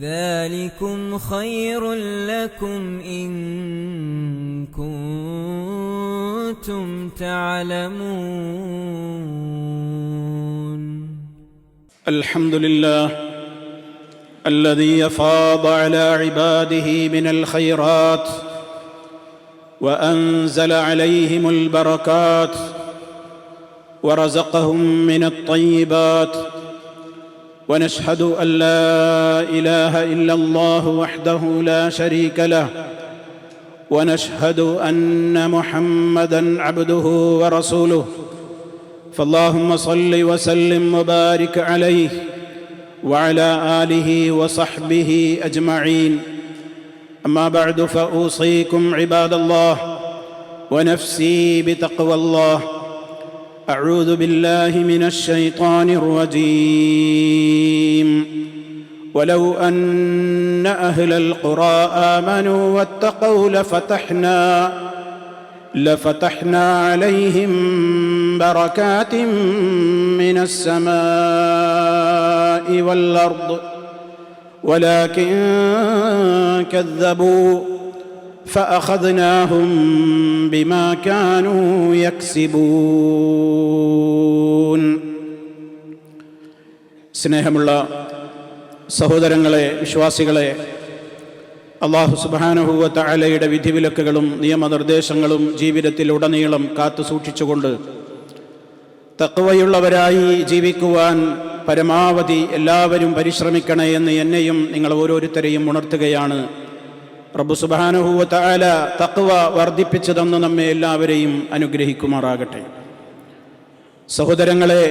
ذلكم خير لكم إن كنتم تعلمون. الحمد لله الذي يفاض على عباده من الخيرات وأنزل عليهم البركات ورزقهم من الطيبات ونشهد أن لا إله إلا الله وحده لا شريك له ونشهد أن محمدا عبده ورسوله. فاللهم صل وسلم وبارك عليه وعلى آله وصحبه أجمعين. أما بعد فأوصيكم عباد الله ونفسي بتقوى الله. أعوذ بالله من الشيطان الرجيم. ولو أن أهل القرى آمنوا واتقوا لفتحنا لفتحنا عليهم بركات من السماء والأرض ولكن كذبوا فاخذناهم بما كانوا يكسبون സ്നേഹമുള്ള സഹോദരങ്ങളെ വിശ്വാസികളെ അള്ളാഹു സുബാനുഭൂവ താലയുടെ വിധിവിലക്കുകളും നിയമനിർദ്ദേശങ്ങളും ജീവിതത്തിൽ ഉടനീളം കാത്തു സൂക്ഷിച്ചുകൊണ്ട് തക്കവയുള്ളവരായി ജീവിക്കുവാൻ പരമാവധി എല്ലാവരും പരിശ്രമിക്കണേ എന്ന് എന്നെയും നിങ്ങൾ ഓരോരുത്തരെയും ഉണർത്തുകയാണ് റബ്ബു സുബാനുഭൂവ തക്വ വർദ്ധിപ്പിച്ചു തന്നു നമ്മെ എല്ലാവരെയും അനുഗ്രഹിക്കുമാറാകട്ടെ. സഹോദരങ്ങളെ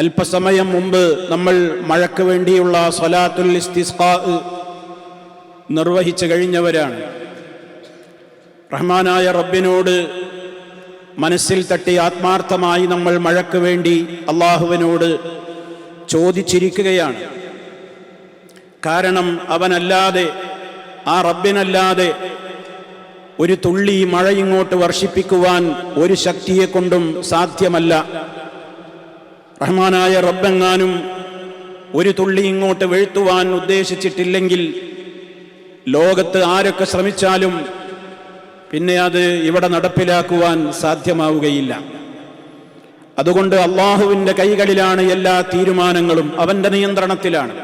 അല്പസമയം മുമ്പ് നമ്മൾ മഴയ്ക്ക് വേണ്ടിയുള്ള സൊലാത്തുൽ ഇസ്തിസ്ഖാ നിർവഹിച്ചു കഴിഞ്ഞവരാണ്. റഹ്മാനായ റബ്ബിനോട് മനസ്സിൽ തട്ടി ആത്മാർത്ഥമായി നമ്മൾ മഴയ്ക്ക് വേണ്ടി അള്ളാഹുവിനോട് ചോദിച്ചിരിക്കുകയാണ്. കാരണം അവനല്ലാതെ ആ റബ്ബിനല്ലാതെ ഒരു തുള്ളി മഴ ഇങ്ങോട്ട് വർഷിപ്പിക്കുവാൻ ഒരു ശക്തിയെ കൊണ്ടും സാധ്യമല്ല. റഹ്മാനായ റബ്ബെങ്ങാനും ഒരു തുള്ളി ഇങ്ങോട്ട് വീഴ്ത്തുവാൻ ഉദ്ദേശിച്ചിട്ടില്ലെങ്കിൽ ലോകത്ത് ആരൊക്കെ ശ്രമിച്ചാലും പിന്നെ അത് ഇവിടെ നടപ്പിലാക്കുവാൻ സാധ്യമാവുകയില്ല. അതുകൊണ്ട് അള്ളാഹുവിന്റെ കൈകളിലാണ് എല്ലാ തീരുമാനങ്ങളും അവന്റെ നിയന്ത്രണത്തിലാണ്.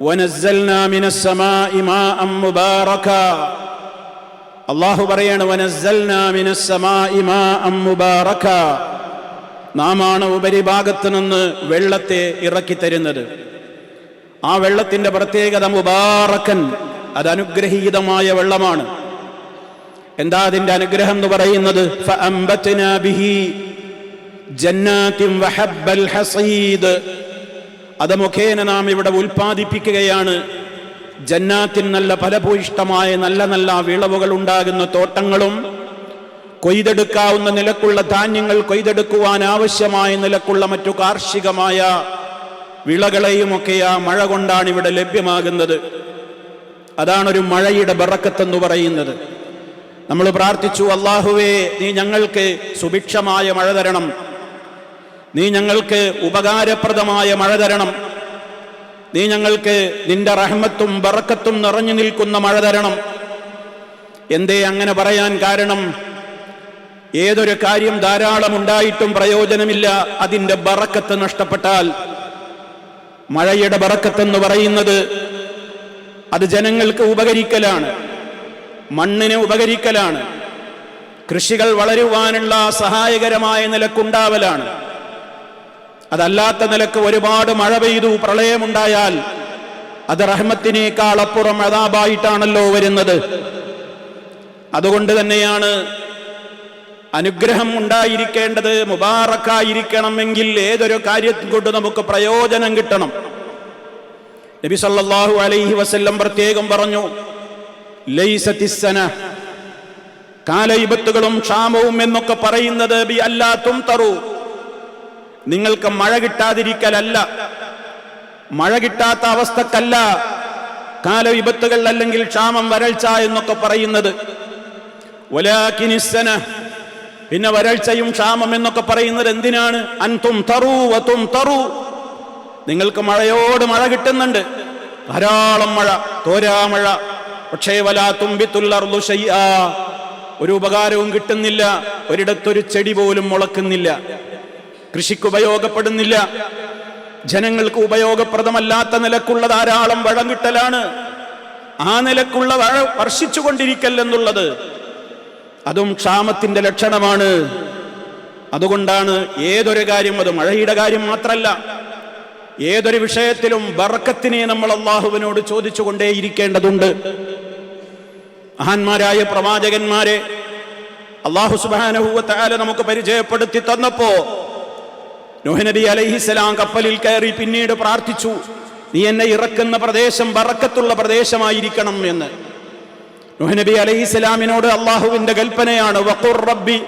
وَنَزَّلْنَا مِنَ السَّمَاءِ مَاءً مُبَارَكًا അള്ളാഹു പറയാണ് വനസ്സൽനാ മിനസ് സമാഇ മാഅം മുബാറക നാമാണ് ഉപരിഭാഗത്ത് നിന്ന് വെള്ളത്തെ ഇറക്കി തരുന്നത് ആ വെള്ളത്തിന്റെ പ്രത്യേകത മുബാറക്കൻ അത് അനുഗ്രഹീതമായ വെള്ളമാണ് എന്താ അതിന്റെ അനുഗ്രഹം എന്ന് പറയുന്നത് ഫഅംബത്നാ ബിഹി ജന്നാത്തിൻ വഹബ്ബൽ ഹസീദ് അത് മുഖേന നാം ഇവിടെ ഉൽപ്പാദിപ്പിക്കുകയാണ്. ജന്നാത്തിൽ നല്ല ഫലഭൂയിഷ്ടമായ നല്ല നല്ല വിളവുകൾ ഉണ്ടാകുന്ന തോട്ടങ്ങളും കൊയ്തെടുക്കാവുന്ന നിലക്കുള്ള ധാന്യങ്ങൾ കൊയ്തെടുക്കുവാൻ ആവശ്യമായ നിലക്കുള്ള മറ്റു കാർഷികമായ വിളകളെയുമൊക്കെ ആ മഴ കൊണ്ടാണ് ഇവിടെ ലഭ്യമാകുന്നത്. അതാണൊരു മഴയുടെ ബറക്കത്തെന്ന് പറയുന്നത്. നമ്മൾ പ്രാർത്ഥിച്ചു അള്ളാഹുവേ നീ ഞങ്ങൾക്ക് സുഭിക്ഷമായ മഴ തരണം. നീ ഞങ്ങൾക്ക് ഉപകാരപ്രദമായ മഴ തരണം. നീ ഞങ്ങൾക്ക് നിന്റെ റഹ്മത്തും ബറക്കത്തും നിറഞ്ഞു നിൽക്കുന്ന മഴ തരണം. എന്തേ അങ്ങനെ പറയാൻ കാരണം? ഏതൊരു കാര്യം ധാരാളം ഉണ്ടായിട്ടും പ്രയോജനമില്ല. അതിന്റെ ബറക്കത്ത് നഷ്ടപ്പെട്ടാൽ മഴയുടെ ബറക്കത്തെന്ന് പറയുന്നത് അത് ജനങ്ങൾക്ക് ഉപകരിക്കലാണ്. മണ്ണിന് ഉപകരിക്കലാണ്. കൃഷികൾ വളരുവാനുള്ള സഹായകരമായ നിലക്കുണ്ടാവലാണ്. അതല്ലാത്ത നിലയ്ക്ക് ഒരുപാട് മഴ പെയ്തു പ്രളയമുണ്ടായാൽ അത് റഹ്മത്തിനേക്കാൾ അപ്പുറം അതാബായിട്ടാണല്ലോ വരുന്നത്. അതുകൊണ്ട് തന്നെയാണ് അനുഗ്രഹം ഉണ്ടായിരിക്കേണ്ടത് മുബാറക്കായിരിക്കണമെങ്കിൽ ഏതൊരു കാര്യം കൊണ്ട് നമുക്ക് പ്രയോജനം കിട്ടണം. നബി സല്ലാഹു അലൈഹി വസ്ല്ലം പ്രത്യേകം പറഞ്ഞു കാലയിപത്തുകളും ക്ഷാമവും എന്നൊക്കെ പറയുന്നത് ബി അല്ലാത്തും തറു നിങ്ങൾക്ക് മഴ കിട്ടാതിരിക്കലല്ല. മഴ കിട്ടാത്ത അവസ്ഥക്കല്ല കാല വിപത്തുകൾ അല്ലെങ്കിൽ ക്ഷാമം വരൾച്ച എന്നൊക്കെ പറയുന്നത്. പിന്നെ വരൾച്ചയും ക്ഷാമം എന്നൊക്കെ പറയുന്നത് എന്തിനാണ്? അൻതും തറൂ തറൂ. നിങ്ങൾക്ക് മഴയോട് മഴ കിട്ടുന്നുണ്ട്. ധാരാളം മഴ തോരാമഴ പക്ഷേ വലാ തുമ്പിത്തുല്ലർന്നു ഒരു ഉപകാരവും കിട്ടുന്നില്ല. ഒരിടത്തൊരു ചെടി പോലും മുളക്കുന്നില്ല. കൃഷിക്ക് ഉപയോഗപ്പെടുന്നില്ല. ജനങ്ങൾക്ക് ഉപയോഗപ്രദമല്ലാത്ത നിലക്കുള്ള ധാരാളം വളം കിട്ടലാണ്. ആ നിലക്കുള്ള വഴ വർഷിച്ചുകൊണ്ടിരിക്കൽ എന്നുള്ളത് അതും ക്ഷാമത്തിന്റെ ലക്ഷണമാണ്. അതുകൊണ്ടാണ് ഏതൊരു കാര്യം അത് മഴയുടെ കാര്യം മാത്രല്ല. ഏതൊരു വിഷയത്തിലും ബറക്കത്തിനെ നമ്മൾ അള്ളാഹുവിനോട് ചോദിച്ചുകൊണ്ടേയിരിക്കേണ്ടതുണ്ട്. മഹാന്മാരായ പ്രവാചകന്മാരെ അള്ളാഹു സുബാനഹുവത്താല നമുക്ക് പരിചയപ്പെടുത്തി തന്നപ്പോ നബി അലൈഹിസലാം കപ്പലിൽ കയറി പിന്നീട് പ്രാർത്ഥിച്ചു നീ എന്നെ ഇറക്കുന്ന പ്രദേശം വറക്കത്തുള്ള പ്രദേശമായിരിക്കണം എന്ന്. നബി അലൈഹിസ്സലാമിനോട് അള്ളാഹുവിന്റെ കൽപ്പനയാണ് വഖുർ റബ്ബി.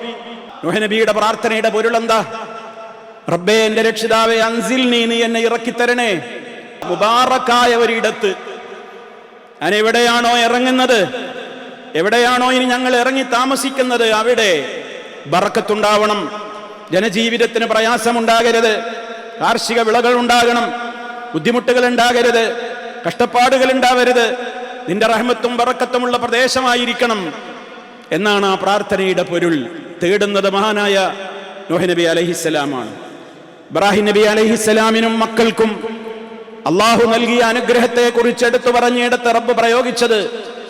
നബിയുടെ പ്രാർത്ഥനയുടെ പൊരുളെന്താ റബ്ബേ എന്റെ രക്ഷിതാവെ അൻസിൽ നീ നീ എന്നെ ഇറക്കിത്തരണേ. മുബാറക്കായ ഒരിടത്ത് ഞാൻ എവിടെയാണോ ഇറങ്ങുന്നത്? എവിടെയാണോ ഇനി ഞങ്ങൾ ഇറങ്ങി താമസിക്കുന്നത്? അവിടെ ബറക്കത്തുണ്ടാവണം. ജനജീവിതത്തിന് പ്രയാസമുണ്ടാകരുത്. കാർഷിക വിളകൾ ഉണ്ടാകണം. ബുദ്ധിമുട്ടുകൾ ഉണ്ടാകരുത്. കഷ്ടപ്പാടുകൾ ഉണ്ടാവരുത്. നിന്റെ റഹ്മത്തും വറക്കത്തുമുള്ള പ്രദേശമായിരിക്കണം എന്നാണ് ആ പ്രാർത്ഥനയുടെ പൊരുൾ. തേടുന്നത് മഹാനായ നോഹ് നബി അലഹിസ്സലാമാണ്. ഇബ്രാഹിം നബി അലഹിസ്സലാമിനും മക്കൾക്കും അള്ളാഹു നൽകിയ അനുഗ്രഹത്തെ കുറിച്ച് എടുത്തു പറഞ്ഞിടത്ത് റബ്ബ് പ്രയോഗിച്ചത്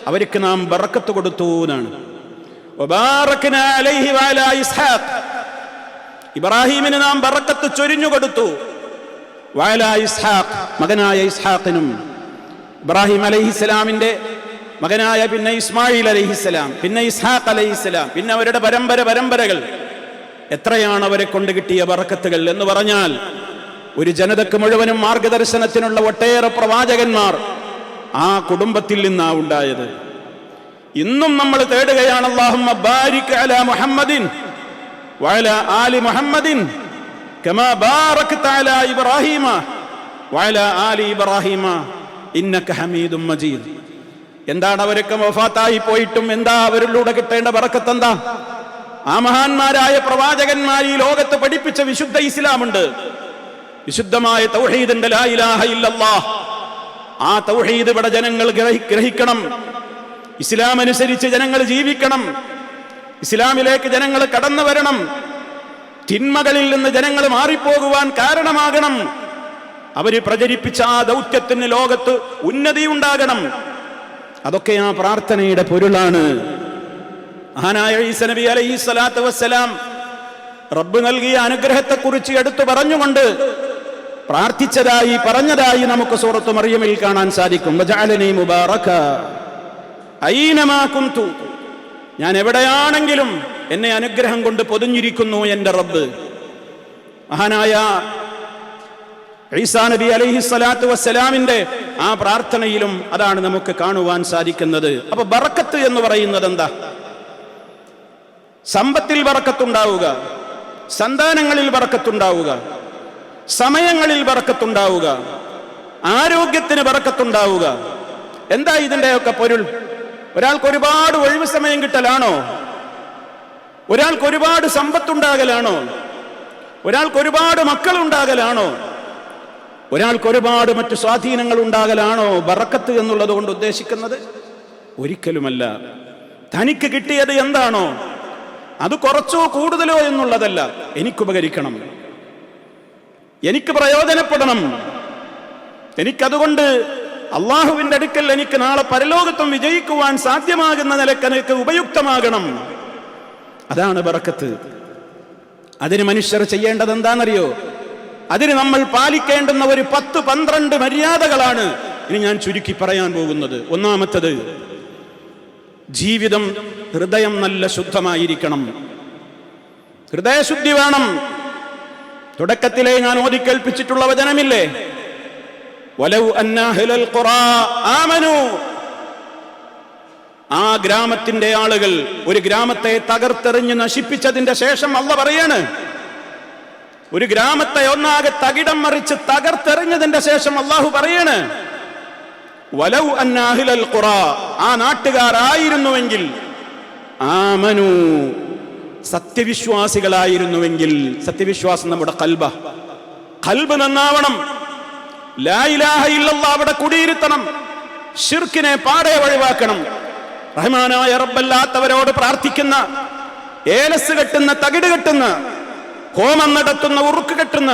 അവർക്ക് നാം ബറക്കത്ത് കൊടുത്തു എന്നാണ് വബാറക്നാ അലൈഹി വഅലാ ഇസ്ഹാഖ്. ഇബ്രാഹീമിന് നാം ബറക്കത്ത് ചൊരിഞ്ഞു കൊടുത്തു. വഅല ഇസ്ഹാഖ് മകനായ ഇസ്ഹാഖിനും ഇബ്രാഹിം അലൈഹിസ്സലാമിന്റെ മകനായ പിന്നെ ഇസ്മായിൽ അലഹിസ്സലാം പിന്നെ ഇസ്ഹാഖ് അലഹിസ്സലാം പിന്നെ അവരുടെ പരമ്പര പരമ്പരകൾ. എത്രയാണ് അവരെ കൊണ്ട് കിട്ടിയ ബറക്കത്തുകൾ എന്ന് പറഞ്ഞാൽ ഒരു ജനതക്ക് മുഴുവനും മാർഗദർശനത്തിനുള്ള ഒട്ടേറെ പ്രവാചകന്മാർ ആ കുടുംബത്തിൽ നിന്നാ ഉണ്ടായത്. ഇന്നും നമ്മൾ തേടുകയാണ് അല്ലാഹുമ്മ ബാരിക് മുഹമ്മദിൻ വഅലാ ആലി മുഹമ്മദിൻ കമാ باركت على إبراهيم وعلى ആലി إبراهيم ഇന്നക حميد മജീദ്. എന്താണ് അവരൊക്കെ വഫാത്തായി പോയിട്ടും എന്താ അവരിലൂടെ കിട്ടേണ്ട വറക്കത്തെന്താ ആ മഹാന്മാരായ പ്രവാചകന്മാർ ഈ ലോകത്ത് പഠിപ്പിച്ച വിശുദ്ധ ഇസ്ലാമുണ്ട്. വിശുദ്ധമായ തൗഹീദിന്റെ ലാ ഇലാഹ ഇല്ലല്ലാഹ്. ആ തൗഹീദ് ഇവിടെ ജനങ്ങൾ ഗ്രഹിക്കണം. ഇസ്ലാം അനുസരിച്ച് ജനങ്ങൾ ജീവിക്കണം. ഇസ്ലാമിലേക്ക് ജനങ്ങൾ കടന്നു വരണം. തിന്മകളിൽ നിന്ന് ജനങ്ങൾ മാറിപ്പോകുവാൻ കാരണമാകണം. അവർ പ്രചരിപ്പിച്ച ആ ദൗത്യത്തിന് ലോകത്ത് ഉന്നതി ഉണ്ടാകണം. അതൊക്കെ ആ പ്രാർത്ഥനയുടെ പൊരുളാണ്. മഹാനായ ഈസ നബി അലൈഹി സ്വലാത്തു വസ്സലാം റബ്ബ് നൽകിയ അനുഗ്രഹത്തെക്കുറിച്ച് എടുത്തു പറഞ്ഞുകൊണ്ട് പ്രാർത്ഥിച്ചതായി പറഞ്ഞതായി നമുക്ക് സൂറത്ത് മറിയമിൽ കാണാൻ സാധിക്കും. മുബാറക. ഐനമാ കുന്തു ഞാൻ എവിടെയാണെങ്കിലും എന്നെ അനുഗ്രഹം കൊണ്ട് പൊതിഞ്ഞിരിക്കുന്നു എന്റെ റബ്ബ്. മഹാനായ ഈസാ നബി അലൈഹി സ്വലാത്തു വസ്സലാമിന്റെ ആ പ്രാർത്ഥനയിലും അതാണ് നമുക്ക് കാണുവാൻ സാധിക്കുന്നത്. അപ്പൊ ബറക്കത്ത് എന്ന് പറയുന്നത് എന്താ? സമ്പത്തിൽ വറക്കത്തുണ്ടാവുക സന്താനങ്ങളിൽ വറക്കത്തുണ്ടാവുക സമയങ്ങളിൽ വറക്കത്തുണ്ടാവുക ആരോഗ്യത്തിന് വറക്കത്തുണ്ടാവുക എന്താ ഇതിന്റെയൊക്കെ പൊരുൾ? ഒരാൾക്ക് ഒരുപാട് ഒഴിവ് സമയം കിട്ടലാണോ? ഒരാൾക്ക് ഒരുപാട് സമ്പത്തുണ്ടാകലാണോ? ഒരാൾക്ക് ഒരുപാട് മക്കൾ ഉണ്ടാകലാണോ ഒരാൾക്ക് ഒരുപാട് മറ്റു സ്വാധീനങ്ങൾ ഉണ്ടാകലാണോ ബറക്കത്ത് എന്നുള്ളത് കൊണ്ട് ഉദ്ദേശിക്കുന്നത് ഒരിക്കലുമല്ല. തനിക്ക് കിട്ടിയത് എന്താണോ? അത് കുറച്ചോ കൂടുതലോ എന്നുള്ളതല്ല. എനിക്കുപകരിക്കണം എനിക്ക് പ്രയോജനപ്പെടണം. എനിക്കതുകൊണ്ട് അള്ളാഹുവിന്റെ അടുക്കൽ എനിക്ക് നാളെ പരലോകത്വം വിജയിക്കുവാൻ സാധ്യമാകുന്ന നിലയ്ക്ക് എനിക്ക് ഉപയുക്തമാകണം. അതാണ് ബറക്കത്ത്. അതിന് മനുഷ്യർ ചെയ്യേണ്ടത് എന്താണെന്നറിയോ അതിന് നമ്മൾ പാലിക്കേണ്ടുന്ന ഒരു പത്ത് പന്ത്രണ്ട് മര്യാദകളാണ് ഇനി ഞാൻ ചുരുക്കി പറയാൻ പോകുന്നത്. ഒന്നാമത്തത് ജീവിതം ഹൃദയം നല്ല ശുദ്ധമായിരിക്കണം. ഹൃദയശുദ്ധി വേണം. തുടക്കത്തിലെ ഞാൻ ഓതിക്കേൽപ്പിച്ചിട്ടുള്ള വചനമില്ലേ വലൗ അന്ന അഹ്ലൽ ഖുറാ ആമനു ആ ഗ്രാമത്തിന്റെ ആളുകൾ ഒരു ഗ്രാമത്തെ തകർത്തെറിഞ്ഞ് നശിപ്പിച്ചതിന്റെ ശേഷം അല്ല പറയാണ്. ഒരു ഗ്രാമത്തെ ഒന്നാകെ തകിടം മറിച്ച് തകർത്തെറിഞ്ഞതിന്റെ ശേഷം അള്ളാഹു പറയാണ്. വലൗ അന്നാഹിലൽ ഖുറ ആ നാട്ടുകാരായിരുന്നുവെങ്കിൽ ആമനു. സത്യവിശ്വാസികളായിരുന്നുവെങ്കിൽ സത്യവിശ്വാസം നമ്മുടെ കൽബ. കൽബ് നന്നാവണം. അവിടെ കുടിയിരുത്തണം. ഷിർക്കിനെ പാടെ ഒഴിവാക്കണം റഹ്മാനായ റബ്ബല്ലാത്തവരോട് പ്രാർത്ഥിക്കുന്ന ഏലസ് കെട്ടുന്ന തകിട് കെട്ടുന്ന ഹോമം നടത്തുന്ന ഉറുക്ക് കെട്ടുന്ന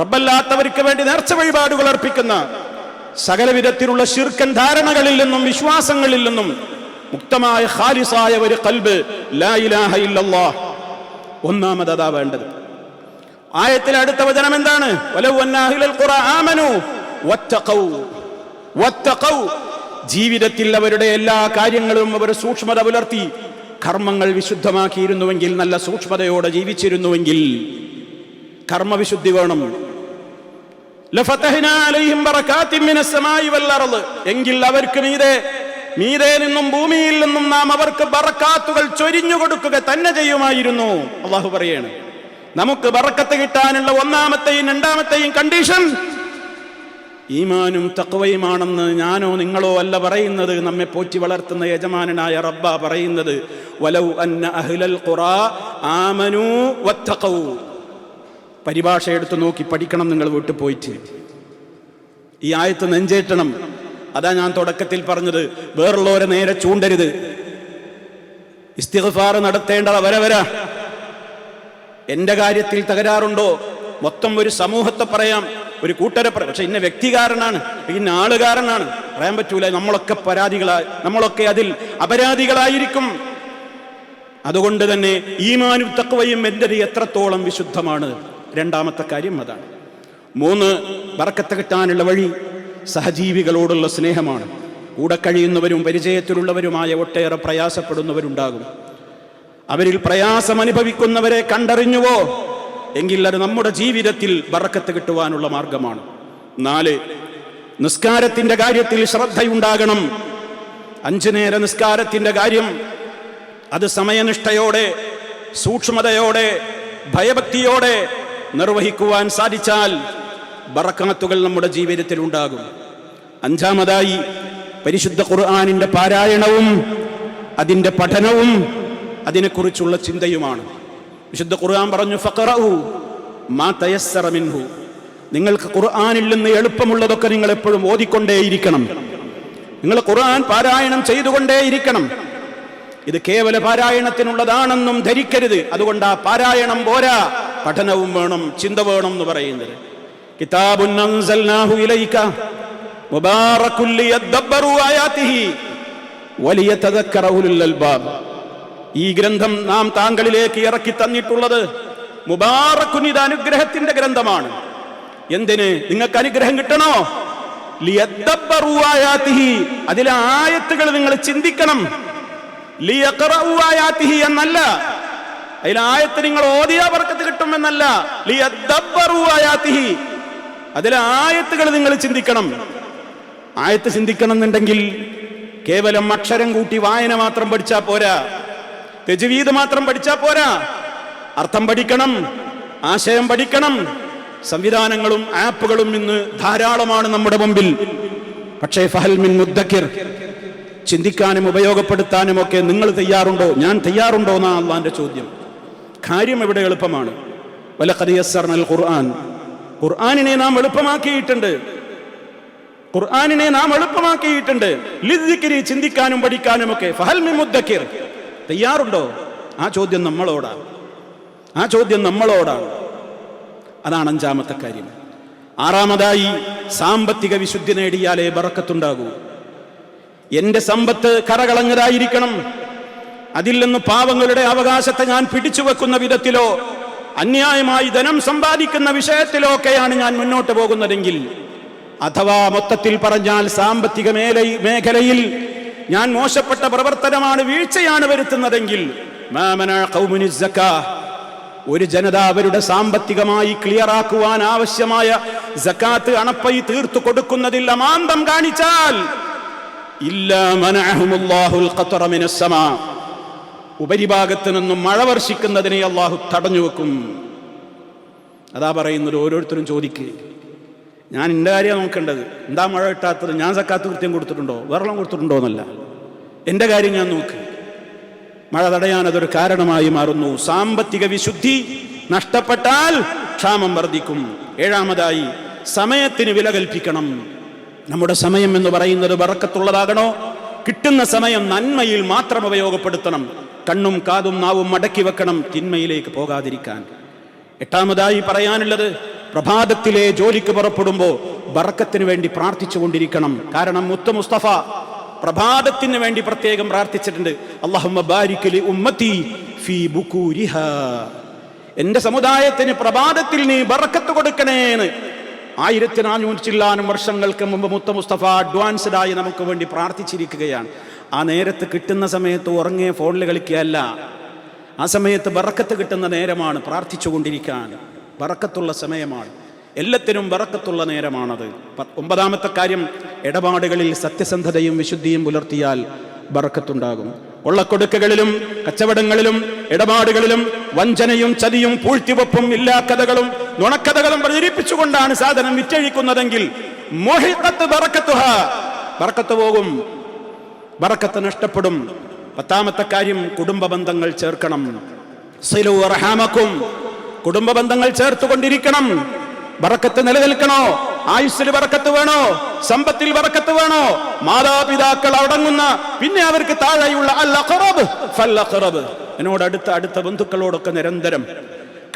റബ്ബല്ലാത്തവർക്ക് വേണ്ടി നേർച്ച വഴിപാടുകൾ അർപ്പിക്കുന്ന സകലവിധത്തിലുള്ള ശിർക്കൻ ധാരണകളിൽ നിന്നും വിശ്വാസങ്ങളിൽ നിന്നും മുക്തമായ ഖാലിസായ ഒരു കൽബ് ലാ ഇലാഹ ഇല്ലല്ലാഹ് ഒന്നാമത് അതാ വേണ്ടത്. ആയത്തിലെ അടുത്ത വചനം എന്താണ്? ജീവിതത്തിൽ അവരുടെ എല്ലാ കാര്യങ്ങളും അവർ സൂക്ഷ്മത പുലർത്തി കർമ്മങ്ങൾ വിശുദ്ധമാക്കിയിരുന്നുവെങ്കിൽ നല്ല സൂക്ഷ്മതയോടെ ജീവിച്ചിരുന്നുവെങ്കിൽ കർമ്മവിശുദ്ധി വേണം. എങ്കിൽ അവർക്ക് മീതെ മീതെ നിന്നും ഭൂമിയിൽ നിന്നും നാം അവർക്ക് ബറക്കാത്തുകൾ ചൊരിഞ്ഞു കൊടുക്കുക തന്നെ ചെയ്യുമായിരുന്നു. അള്ളാഹു പറയാണ് നമുക്ക് ബറക്കത്ത് കിട്ടാനുള്ള ഒന്നാമത്തെയും രണ്ടാമത്തെയും കണ്ടീഷൻ ഈമാനും തക്വയുമാണെന്ന് ഞാനോ നിങ്ങളോ അല്ല പറയുന്നത് നമ്മെ പോറ്റി വളർത്തുന്ന യജമാനനായ റബ്ബ പറയുന്നത് വലൗ അന്ന അഹ്ലൽ ഖുറാ പരിഭാഷ എടുത്തു നോക്കി പഠിക്കണം നിങ്ങൾ വീട്ടിൽ പോയിട്ട്. ഈ ആയത്ത് നെഞ്ചേറ്റണം. അതാ ഞാൻ തുടക്കത്തിൽ പറഞ്ഞത് വേറുള്ളവരെ നേരെ ചൂണ്ടരുത്. ഇസ്തിഗ്ഫാർ നടത്തേണ്ടത് വര. എന്റെ കാര്യത്തിൽ തകരാറുണ്ടോ? മൊത്തം ഒരു സമൂഹത്തെ പറയാം. ഒരു കൂട്ടരെ പറയാം. പക്ഷെ ഇന്ന വ്യക്തികാരനാണ് ഇന്ന ആളുകാരനാണ്. പറയാൻ പറ്റൂല നമ്മളൊക്കെ പരാതികളായി നമ്മളൊക്കെ അതിൽ അപരാധികളായിരിക്കും. അതുകൊണ്ട് തന്നെ ഈമാനും തക്വയും എന്റെ എത്രത്തോളം വിശുദ്ധമാണ്? രണ്ടാമത്തെ കാര്യം അതാണ്. മൂന്ന് വറക്കത്ത് കിട്ടാനുള്ള വഴി സഹജീവികളോടുള്ള സ്നേഹമാണ്. കൂടെ കഴിയുന്നവരും പരിചയത്തിലുള്ളവരുമായ ഒട്ടേറെ പ്രയാസപ്പെടുന്നവരുണ്ടാകും. അവരിൽ പ്രയാസം അനുഭവിക്കുന്നവരെ കണ്ടറിഞ്ഞുവോ? എങ്കിൽ അത് നമ്മുടെ ജീവിതത്തിൽ ബറക്കത്ത് കിട്ടുവാനുള്ള മാർഗമാണ്. നാല് നിസ്കാരത്തിന്റെ കാര്യത്തിൽ ശ്രദ്ധയുണ്ടാകണം. അഞ്ചു നേര നിസ്കാരത്തിന്റെ കാര്യം അത് സമയനിഷ്ഠയോടെ സൂക്ഷ്മതയോടെ ഭയഭക്തിയോടെ നിർവഹിക്കുവാൻ സാധിച്ചാൽ ബറക്കാത്തുകൾ നമ്മുടെ ജീവിതത്തിൽ ഉണ്ടാകും. അഞ്ചാമതായി പരിശുദ്ധ ഖുർആാനിന്റെ പാരായണവും അതിന്റെ പഠനവും അതിനെക്കുറിച്ചുള്ള ചിന്തയുമാണ്. വിശുദ്ധ ഖുർആൻ പറഞ്ഞു ഫഖറഉ മാ തയസ്സറ മിൻഹു. നിങ്ങൾക്ക് ഖുർആനിൽ നിന്ന് എളുപ്പമുള്ളതൊക്കെ നിങ്ങൾ എപ്പോഴും ഓതിക്കൊണ്ടേയിരിക്കണം. നിങ്ങൾ ഖുർആൻ പാരായണം ചെയ്തുകൊണ്ടേയിരിക്കണം. ഇത് കേവല പാരായണത്തിനുള്ളതാണെന്നും ധരിക്കരുത്. അതുകൊണ്ട് ആ പാരായണം പോരാ. പഠനവും വേണം ചിന്ത വേണം എന്ന് പറയുന്നത്. കിതാബുൻ ഈ ഗ്രന്ഥം നാം താങ്കളിലേക്ക് ഇറക്കി തന്നിട്ടുള്ളത് മുബാറക്കുൻ അനുഗ്രഹത്തിന്റെ ഗ്രന്ഥമാണ്. എന്തിന്? നിങ്ങൾക്ക് അനുഗ്രഹം കിട്ടണോ? അതിലെ ആയത്തുകൾ നിങ്ങൾ ചിന്തിക്കണം. എന്നല്ല. അതിലെ ആയത്ത് നിങ്ങൾ ഓദിയ വർക്കത്ത് കിട്ടുമെന്നല്ല. അതിലെ ആയത്തുകൾ നിങ്ങൾ ചിന്തിക്കണം. ആയത്ത് ചിന്തിക്കണം എന്നുണ്ടെങ്കിൽ കേവലം അക്ഷരം കൂട്ടി വായന മാത്രം പഠിച്ചാൽ പോരാ. തെജുവീത് മാത്രം പഠിച്ചാൽ പോരാ. അർത്ഥം പഠിക്കണം ആശയം പഠിക്കണം. സംവിധാനങ്ങളും ആപ്പുകളും ഇന്ന് ധാരാളമാണ് നമ്മുടെ മുമ്പിൽ. പക്ഷേ ഫഹൽ മിൻ മുദ്ദക്കിർ ചിന്തിക്കാനും ഉപയോഗപ്പെടുത്താനും ഒക്കെ നിങ്ങൾ തയ്യാറുണ്ടോ? ഞാൻ തയ്യാറുണ്ടോ എന്നാ അള്ളാന്റെ ചോദ്യം. കാര്യം ഇവിടെ എളുപ്പമാണ്? ഖുർആൻ. ഖുർആനിനെ നാം എളുപ്പമാക്കിയിട്ടുണ്ട്. ഖുർആാനിനെ നാം എളുപ്പമാക്കിയിട്ടുണ്ട്. ലിദ്ദിക്കിരി ചിന്തിക്കാനും പഠിക്കാനും ഒക്കെ ഫഹൽ മിൻ മുദ്ദക്കിർ. തയ്യാറുണ്ടോ? ആ ചോദ്യം നമ്മളോടാണ് ആ ചോദ്യം നമ്മളോടാണ് അതാണ് അഞ്ചാമത്തെ കാര്യം. ആറാമതായി സാമ്പത്തിക വിശുദ്ധി നേടിയാലേ ബറക്കത്തുണ്ടാകൂ. എന്റെ സമ്പത്ത് കറകളഞ്ഞതായിരിക്കണം അതിൽ നിന്ന് പാവങ്ങളുടെ അവകാശത്തെ ഞാൻ പിടിച്ചു വെക്കുന്ന വിധത്തിലോ അന്യായമായി ധനം സമ്പാദിക്കുന്ന വിഷയത്തിലോ ഒക്കെയാണ് ഞാൻ മുന്നോട്ട് പോകുന്നതെങ്കിൽ അഥവാ മൊത്തത്തിൽ പറഞ്ഞാൽ സാമ്പത്തിക മേഖലയിൽ ഞാൻ മോശപ്പെട്ട പ്രവർത്തനമാണ് വീഴ്ചയാണ് വരുത്തുന്നതെങ്കിൽ. ഒരു ജനത അവരുടെ സാമ്പത്തികമായി ക്ലിയർ ആക്കുവാൻ ആവശ്യമായ ജക്കാത്ത് അണപ്പൈ തീർത്തു കൊടുക്കുന്നതിൽ അമാന്തം കാണിച്ചാൽ ഉപരിഭാഗത്ത് നിന്നും മഴ വർഷിക്കുന്നതിനെ അള്ളാഹു തടഞ്ഞു വെക്കും. അതാ പറയുന്നത് ഓരോരുത്തരും ചോദിക്ക്. ഞാൻ എന്റെ കാര്യമാണ് നോക്കേണ്ടത്. എന്താ മഴ കിട്ടാത്തത്? ഞാൻ സക്കാത്ത് കൃത്യം കൊടുത്തിട്ടുണ്ടോ? വെള്ളം കൊടുത്തിട്ടുണ്ടോ എന്നല്ല. എന്റെ കാര്യം ഞാൻ നോക്ക്. മഴ തടയാൻ അതൊരു കാരണമായി മാറുന്നു. സാമ്പത്തിക വിശുദ്ധി നഷ്ടപ്പെട്ടാൽ ക്ഷാമം വർദ്ധിക്കും. ഏഴാമതായി സമയത്തിന് വില കൽപ്പിക്കണം. നമ്മുടെ സമയം എന്ന് പറയുന്നത് വറക്കത്തുള്ളതാകണോ? കിട്ടുന്ന സമയം നന്മയിൽ മാത്രം ഉപയോഗപ്പെടുത്തണം. കണ്ണും കാതും നാവും മടക്കി വെക്കണം തിന്മയിലേക്ക് പോകാതിരിക്കാൻ. എട്ടാമതായി പറയാനുള്ളത് പ്രഭാതത്തിലെ ജോലിക്ക് പുറപ്പെടുമ്പോൾ ബറക്കത്തിന് വേണ്ടി പ്രാർത്ഥിച്ചു കൊണ്ടിരിക്കണം. കാരണം മുത്ത മുസ്തഫ പ്രഭാതത്തിന് വേണ്ടി പ്രത്യേകം പ്രാർത്ഥിച്ചിട്ടുണ്ട്. അള്ളാഹുമ്മ ഉമ്മത്തി ഫീ ബുക്കൂരിഹ എന്റെ സമുദായത്തിന് പ്രഭാതത്തിൽ നീ ബറക്കത്ത് കൊടുക്കണേന്ന് ആയിരത്തി നാനൂറ്റി ചില്ലാനും വർഷങ്ങൾക്ക് മുമ്പ് മുത്ത മുസ്തഫ അഡ്വാൻസ്ഡ് ആയി നമുക്ക് വേണ്ടി പ്രാർത്ഥിച്ചിരിക്കുകയാണ്. ആ നേരത്ത് കിട്ടുന്ന സമയത്ത് ഉറങ്ങിയ ഫോണിൽ കളിക്കുകയല്ല. ആ സമയത്ത് ബറക്കത്ത് കിട്ടുന്ന നേരമാണ് പ്രാർത്ഥിച്ചുകൊണ്ടിരിക്കാൻ ബറക്കത്തുള്ള സമയമാണ്. എല്ലാത്തിനും വറക്കത്തുള്ള നേരമാണത്. ഒമ്പതാമത്തെ കാര്യം ഇടപാടുകളിൽ സത്യസന്ധതയും വിശുദ്ധിയും പുലർത്തിയാൽ ബറക്കത്തുണ്ടാകും കൊള്ളക്കൊടുക്കകളിലും കച്ചവടങ്ങളിലും ഇടപാടുകളിലും വഞ്ചനയും ചതിയും പൂഴ്ത്തിവെപ്പും ഇല്ലാക്കഥകളും നുണക്കഥകളും പ്രചരിപ്പിച്ചുകൊണ്ടാണ് സാധനം വിറ്റഴിക്കുന്നതെങ്കിൽ പോകും. ബറക്കത്ത് നഷ്ടപ്പെടും. പത്താമത്തെ കാര്യം കുടുംബ ബന്ധങ്ങൾ ചേർക്കണം. സിലു അർഹാമക്കും കുടുംബ ബന്ധങ്ങൾ ചേർത്തുകൊണ്ടിരിക്കണം. ബറക്കത്ത് നിലനിൽക്കണോ? ആയുസ്സിൽ വറക്കത്ത് വേണോ? സമ്പത്തിൽ വറക്കത്ത് വേണോ? മാതാപിതാക്കൾ അടങ്ങുന്ന പിന്നെ അവർക്ക് താഴെയുള്ള ഫൽ അഖറബ് എന്നോട് അടുത്ത അടുത്ത ബന്ധുക്കളോടൊക്കെ നിരന്തരം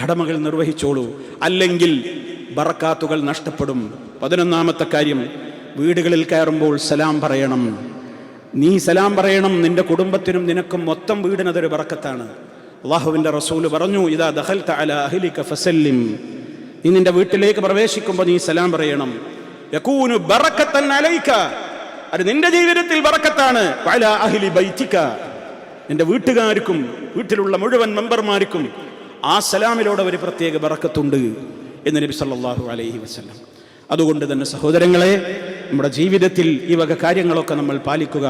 കടമകൾ നിർവഹിച്ചോളൂ. അല്ലെങ്കിൽ ബറക്കാത്തുകൾ നഷ്ടപ്പെടും. പതിനൊന്നാമത്തെ കാര്യം വീടുകളിൽ കയറുമ്പോൾ സലാം പറയണം. നീ സലാം പറയണം നിന്റെ കുടുംബത്തിനും നിനക്കും മൊത്തം വീടിനതൊരു ബറക്കത്താണ് അള്ളാഹുവിന്റെ റസൂൽ പറഞ്ഞു ഇതാ ദഹൽ തല അഹ്ലിക ഫസല്ലിം. നീ നിന്റെ വീട്ടിലേക്ക് പ്രവേശിക്കുമ്പോൾ നീ സലാം പറയണം. യക്കൂനു ബറക്കത്തൻ അലൈക. അത് നിന്റെ ജീവിതത്തിൽ ബറക്കത്താണ്. വഅലാ അഹ്ലി ബൈതിക. നിന്റെ വീട്ടുകാർക്കും വീട്ടിലുള്ള മുഴുവൻ മെമ്പർമാർക്കും ആ സലാമിലൂടെ ഒരു പ്രത്യേക ബറക്കത്തുണ്ട് എന്ന് നബി സല്ലല്ലാഹു അലൈഹി വസല്ലം. അതുകൊണ്ട് തന്നെ സഹോദരങ്ങളെ നമ്മുടെ ജീവിതത്തിൽ ഈ വക കാര്യങ്ങളൊക്കെ നമ്മൾ പാലിക്കുക.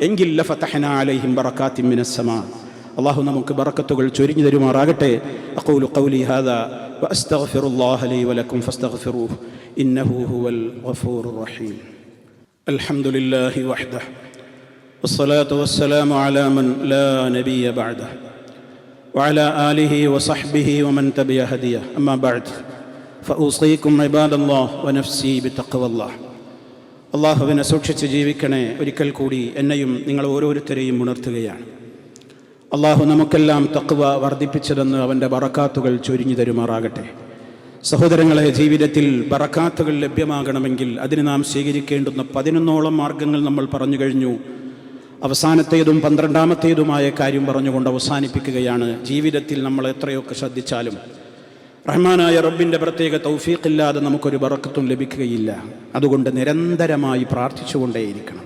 എങ്കിൽ ലഫതഹ്നാ അലൈഹിം ബറക്കാത്തിമിനസ്സമാ മിനസ് സമാ അള്ളാഹു നമുക്ക് ബറക്കത്തുകൾ ചൊരിഞ്ഞു തരുമാറാകട്ടെ അഖൂലു ഖൗലി ഹാദാ വഅസ്തഗ്ഫിറുല്ലാഹ ലീ വലക്കും ഫസ്തഗ്ഫിറൂഹു ഇന്നഹു ഹുവൽ ഗഫൂറുർ റഹീം അൽഹംദുലില്ലാഹി വഹ്ദഹു والصلاة والسلام على من لا نبي بعده وعلى آله وصحبه ومن تبع هديه أما بعد فأوصيكم عباد الله ونفسي بتقوى الله അള്ളാഹുവിനെ സൂക്ഷിച്ച് ജീവിക്കണേ ഒരിക്കൽ കൂടി എന്നെയും നിങ്ങൾ ഓരോരുത്തരെയും ഉണർത്തുകയാണ് അള്ളാഹു നമുക്കെല്ലാം തക്വ വർദ്ധിപ്പിച്ചതെന്ന് അവന്റെ ബറക്കാത്തുകൾ ചൊരിഞ്ഞു തരുമാറാകട്ടെ. സഹോദരങ്ങളെ ജീവിതത്തിൽ ബറക്കാത്തുകൾ ലഭ്യമാകണമെങ്കിൽ അതിന് നാം സ്വീകരിക്കേണ്ടുന്ന പതിനൊന്നോളം മാർഗങ്ങൾ നമ്മൾ പറഞ്ഞു കഴിഞ്ഞു. അവസാനത്തേതും പന്ത്രണ്ടാമത്തേതുമായ കാര്യം പറഞ്ഞുകൊണ്ട് അവസാനിപ്പിക്കുകയാണ്. ജീവിതത്തിൽ നമ്മൾ എത്രയൊക്കെ ശ്രദ്ധിച്ചാലും റഹ്മാനായ റബ്ബിന്റെ പ്രത്യേക തൗഫീഖില്ലാതെ നമുക്കൊരു ബറക്കത്തും ലഭിക്കുകയില്ല. അതുകൊണ്ട് നിരന്തരമായി പ്രാർത്ഥിച്ചുകൊണ്ടേയിരിക്കണം.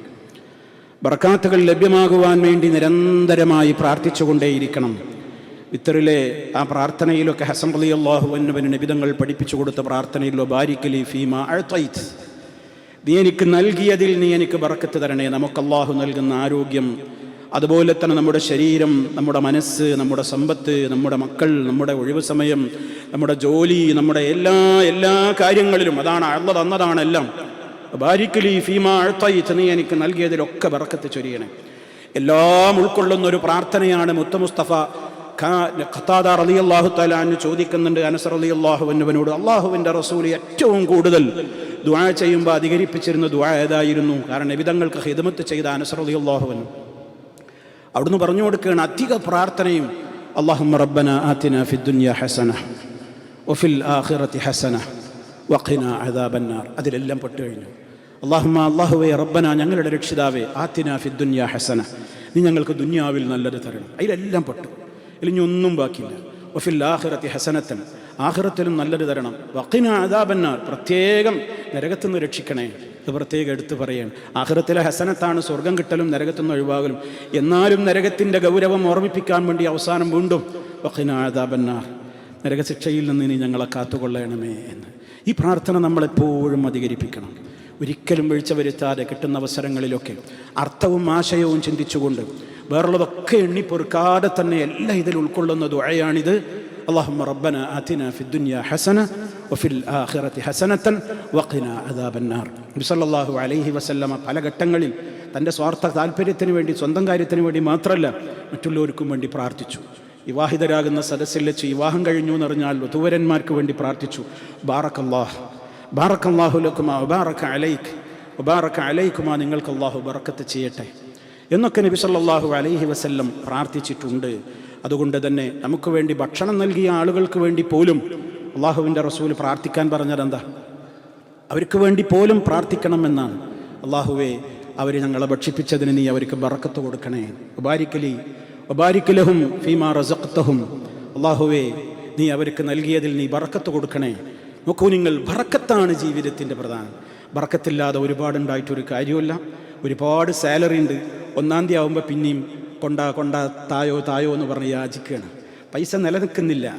ബറക്കാത്തുകൾ ലഭ്യമാകുവാൻ വേണ്ടി നിരന്തരമായി പ്രാർത്ഥിച്ചുകൊണ്ടേയിരിക്കണം. ഇത്തറിലെ ആ പ്രാർത്ഥനയിലൊക്കെ ഹസൻ അലി അള്ളാഹു എന്നവന് നിബിതങ്ങൾ പഠിപ്പിച്ചു കൊടുത്ത പ്രാർത്ഥനയിലോ ബാരിക്കലി ഫീമ അഴ്ത്തൈത്ത് നീ എനിക്ക് നൽകിയതിൽ നീ എനിക്ക് ബറക്കത്ത് തരണേ. നമുക്ക് അള്ളാഹു നൽകുന്ന ആരോഗ്യം അതുപോലെ തന്നെ നമ്മുടെ ശരീരം നമ്മുടെ മനസ്സ് നമ്മുടെ സമ്പത്ത് നമ്മുടെ മക്കൾ നമ്മുടെ ഒഴിവ് സമയം നമ്മുടെ ജോലി നമ്മുടെ എല്ലാ എല്ലാ കാര്യങ്ങളിലും അതാണ് അള്ള തന്നതാണ് എല്ലാം ബാരിക്കലി ഫീമ അഴ്ത്തൈത്ത് നീ എനിക്ക് നൽകിയതിലൊക്കെ ബറക്കത്ത് ചൊരിയണേ. എല്ലാം ഉൾക്കൊള്ളുന്ന ഒരു പ്രാർത്ഥനയാണ് മുത്ത മുസ്തഫ. ഖത്താദ അലി അള്ളാഹു തലാന്ന് ചോദിക്കുന്നുണ്ട് അനസർ അലി അള്ളാഹു എന്നവനോട് അള്ളാഹുവിന്റെ റസൂൽ ഏറ്റവും കൂടുതൽ ദുആ ചെയ്യുമ്പോൾ അധികരിപ്പിച്ചിരുന്ന ദുആ ഏതായിരുന്നു? കാരണം വിധങ്ങൾക്ക് ഹിതമത്ത് ചെയ്ത അനസർ അലി അള്ളാഹുവൻ അവിടുന്ന് പറഞ്ഞു കൊടുക്കുകയാണ് അധിക പ്രാർത്ഥനയും അള്ളാഹു റബ്ബന ആത്തിന ഫിദ്ദുന്യ ഹസന ഒഫിൽ ആഖിറത്തി ഹസന വഖിന അതിലെല്ലാം പെട്ടു കഴിഞ്ഞു അള്ളാഹുമ്മ അള്ളാഹുവെ റബ്ബന ഞങ്ങളുടെ രക്ഷിതാവേ ആത്തിന ഫിദ്ദുന്യ ഹസന. നീ ഞങ്ങൾക്ക് ദുന്യാവിൽ നല്ലത് തരണം. അതിലെല്ലാം പെട്ടു. ഒന്നും ബാക്കിയില്ല. വഫിൽ ആഹ്റത്തി ഹസനത്തൻ. ആഹ്റത്തിലും നല്ലത് തരണം. വക്കിന അദാബന്നാർ. പ്രത്യേകം നരകത്തു നിന്ന് രക്ഷിക്കണേ. ഇത് പ്രത്യേകം എടുത്തു പറയാണ്. ആഹ്റത്തിലെ ഹസനത്താണ് സ്വർഗം കിട്ടലും നരകത്തു നിന്ന് ഒഴിവാകലും. എന്നാലും നരകത്തിന്റെ ഗൗരവം ഓർമ്മിപ്പിക്കാൻ വേണ്ടി അവസാനം വീണ്ടും വക്കിന അദാബന്നാർ. നരകശിക്ഷയിൽ നിന്ന് ഇനി ഞങ്ങളെ കാത്തുകൊള്ളണമേ എന്ന്. ഈ പ്രാർത്ഥന നമ്മളെപ്പോഴും അധികരിപ്പിക്കണം. ഒരിക്കലും വീഴ്ച വരുത്താതെ കിട്ടുന്ന അവസരങ്ങളിലൊക്കെ അർത്ഥവും ആശയവും ചിന്തിച്ചുകൊണ്ട് വേറുള്ളതൊക്കെ എണ്ണിപ്പൊറുക്കാതെ തന്നെ എല്ലാം ഇതിൽ ഉൾക്കൊള്ളുന്ന ദുഴയാണിത് اللهم ربنا آتنا في الدنيا حسنة وفي الآخرة حسنة وقنا عذاب النار നബി സല്ലല്ലാഹു അലൈഹി വസല്ലമ പല ഘട്ടങ്ങളിൽ തൻ്റെ സ്വാർത്ഥ താല്പര്യത്തിന് വേണ്ടി സ്വന്തം കാര്യത്തിന് വേണ്ടി മാത്രമല്ല മറ്റുള്ളവർക്കും വേണ്ടി പ്രാർത്ഥിച്ചു വിവാഹിതരാകുന്ന സദസ്സിൽ വെച്ച് വിവാഹം കഴിഞ്ഞു എന്നറിഞ്ഞാൽ വധുവരന്മാർക്ക് വേണ്ടി പ്രാർത്ഥിച്ചു ബാറക്കല്ലാഹ് ബാറക്കല്ലാഹു ലക്കുമാ ഉബാറക്ക അലൈക്ക് ഉബാറക്ക അലൈക്കുമാ നിങ്ങൾക്ക് അള്ളാഹു ബറക്കത്ത് ചെയ്യട്ടെ. എന്നൊക്കെ നബി സല്ലാഹു അലൈഹി വസല്ലം പ്രാർത്ഥിച്ചിട്ടുണ്ട്. അതുകൊണ്ട് തന്നെ നമുക്ക് വേണ്ടി ഭക്ഷണം നൽകിയ ആളുകൾക്ക് വേണ്ടി പോലും അള്ളാഹുവിന്റെ റസൂൽ പ്രാർത്ഥിക്കാൻ പറഞ്ഞതെന്താ അവർക്ക് വേണ്ടി പോലും പ്രാർത്ഥിക്കണം എന്നാണ്. അള്ളാഹുവെ അവർ ഞങ്ങളെ ഭക്ഷിപ്പിച്ചതിന് നീ അവർക്ക് ബറക്കത്ത് കൊടുക്കണേ. ഉബാരിക്കലി ഉബാരിക്കലഹും ഫീമാ റസഖത്തഹും അള്ളാഹുവെ നീ അവർക്ക് നൽകിയതിൽ നീ ബറക്കത്ത് കൊടുക്കണേ. നോക്കൂ നിങ്ങൾ ബറക്കത്താണ് ജീവിതത്തിന്റെ പ്രധാനം. ബറക്കത്തില്ലാതെ ഒരുപാടുണ്ടായിട്ടൊരു കാര്യമല്ല ഒരുപാട് സാലറി ഉണ്ട്. ഒന്നാം തീയതി ആകുമ്പോൾ പിന്നെയും കൊണ്ട കൊണ്ട തായോ തായോ എന്ന് പറഞ്ഞ് യാചിക്കുകയാണ്. പൈസ നിലനിൽക്കുന്നില്ല.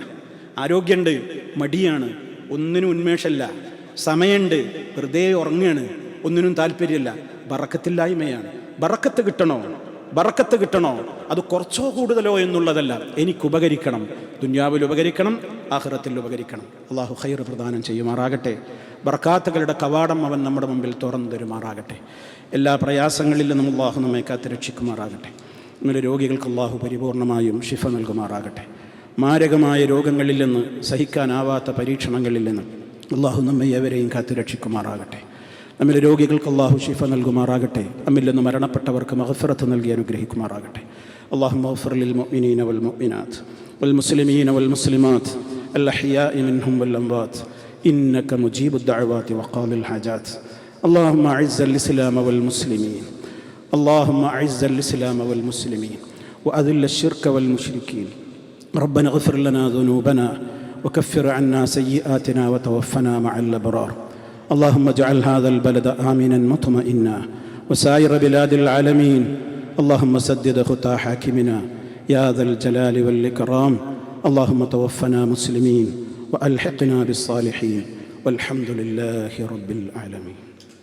ആരോഗ്യമുണ്ട് മടിയാണ്. ഒന്നിനും ഉന്മേഷമല്ല. സമയമുണ്ട്. വെറുതെ ഉറങ്ങുകയാണ്. ഒന്നിനും താല്പര്യമില്ല. ബറക്കത്തില്ലായ്മയാണ്. ബറക്കത്ത് കിട്ടണോ? ബറക്കത്ത് കിട്ടണോ? അത് കുറച്ചോ കൂടുതലോ എന്നുള്ളതല്ല. എനിക്ക് ഉപകരിക്കണം. ദുന്യാവിൽ ഉപകരിക്കണം ആഹ്റത്തിൽ ഉപകരിക്കണം. അള്ളാഹു ഖൈർ പ്രദാനം ചെയ്യുമാറാകട്ടെ. ബർക്കാത്തുകളുടെ കവാടം അവൻ നമ്മുടെ മുമ്പിൽ തുറന്നു തരുമാറാകട്ടെ. എല്ലാ പ്രയാസങ്ങളിൽ നിന്നും അള്ളാഹു നമ്മെ കാത്ത് നമ്മുടെ രോഗികൾക്ക് അള്ളാഹു പരിപൂർണമായും ഷിഫ നൽകുമാറാകട്ടെ. മാരകമായ രോഗങ്ങളിൽ നിന്ന് സഹിക്കാനാവാത്ത പരീക്ഷണങ്ങളിൽ നിന്ന് അള്ളാഹു നമ്മെ ഏവരെയും കാത്ത് രക്ഷിക്കുമാറാകട്ടെ. നമ്മിലെ രോഗികൾക്ക് അള്ളാഹു ഷിഫ നൽകുമാറാകട്ടെ നമ്മിൽ നിന്ന് മരണപ്പെട്ടവർക്ക് മഹഫറത്ത് നൽകി അനുഗ്രഹിക്കുമാറാകട്ടെ അള്ളാഹു മഹഫർ ലിൽ മുഅ്മിനീന വൽ മുഅ്മിനാത്ത് വൽ മുസ്ലിമീന വൽ മുസ്ലിമാത്ത് الأحياء منهم والأموات إنك مجيب الدعوات وقاضي الحاجات اللهم أعز الإسلام والمسلمين اللهم أعز الإسلام والمسلمين وأذل الشرك والمشركين ربنا اغفر لنا ذنوبنا وكفر عنا سيئاتنا وتوفنا مع الأبرار اللهم اجعل هذا البلد آمنا مطمئنا وسائر بلاد العالمين. اللهم سدد خطى حاكمنا. يا ذا الجلال والإكرام. اللهم توفنا مسلمين وألحقنا بالصالحين. والحمد لله رب العالمين.